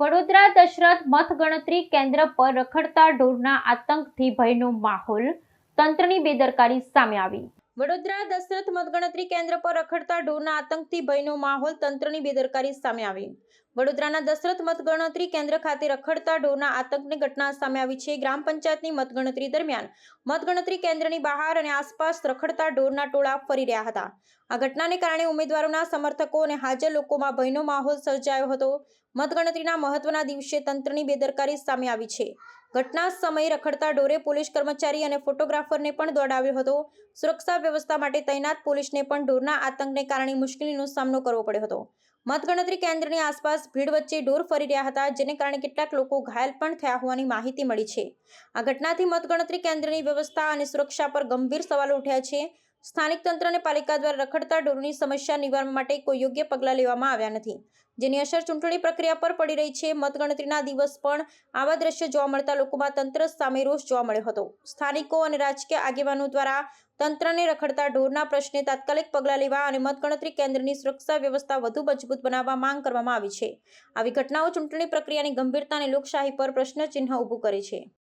વડોદરા દશરથ મતગણતરી કેન્દ્ર પર રખડતા ઢોરના આતંકથી ભયનો માહોલ તંત્રની બેદરકારી સામે આવી. વડોદરા દશરથ મતગણતરી કેન્દ્ર પર રખડતા ઢોરના આતંકથી ભયનો માહોલ તંત્રની બેદરકારી સામે આવી. વડોદરાના દશરથ મતગણતરી કેન્દ્ર ખાતે રખડતા ઢોરના આતંકની ઘટના સામે આવી છે. ગ્રામ પંચાયતની મતગણતરી દરમિયાન મતગણતરી કેન્દ્રની બહાર અને આસપાસ રખડતા ઢોરના ટોળા ફરી રહ્યા હતા. આ ઘટનાને કારણે ઉમેદવારોના સમર્થકો અને હાજર લોકોમાં ભયનો માહોલ સર્જાયો હતો. મતગણતરીના મહત્વના દિવસે તંત્રની બેદરકારી સામે આવી છે. ઘટના સમયે રખડતા ડોરે પોલીસ કર્મચારી અને ફોટોગ્રાફરને પણ દોડાવ્યો હતો. સુરક્ષા વ્યવસ્થા માટે તૈનાત પોલીસને પણ ઢોરના આતંકને કારણે મુશ્કેલીનો સામનો કરવો પડ્યો હતો. મતગણતરી કેન્દ્રની આસપાસ ભીડ વચ્ચે ઢોર ફરી રહ્યા હતા, જેને કારણે કેટલાક લોકો ઘાયલ પણ થયા હોવાની માહિતી મળી છે. આ ઘટનાથી મતગણતરી કેન્દ્રની વ્યવસ્થા અને સુરક્ષા પર ગંભીર સવાલો ઉઠ્યા છે. સ્થાનિક તંત્ર અને પાલિકા દ્વારા રખડતા ઢોરની સમસ્યા નિવારણ માટે કોઈ યોગ્ય પગલાં લેવામાં આવ્યા નથી. જેની અસર ચૂંટણી પ્રક્રિયા પર પડી રહી છે. મતગણતરીના દિવસ પણ આવા દ્રશ્ય જોવા મળતા લોકોમાં તંત્ર સામે રોષ જોવા મળ્યો હતો. સ્થાનિકો અને રાજકીય આગેવાનો દ્વારા તંત્રને રખડતા ઢોરના પ્રશ્ને તાત્કાલિક પગલાં લેવા અને મતગણતરી કેન્દ્રની સુરક્ષા વ્યવસ્થા વધુ મજબૂત બનાવવા માંગ કરવામાં આવી છે. આવી ઘટનાઓ ચૂંટણી પ્રક્રિયાની ગંભીરતા અને લોકશાહી પર પ્રશ્નચિહ્ન ઊભું કરે છે.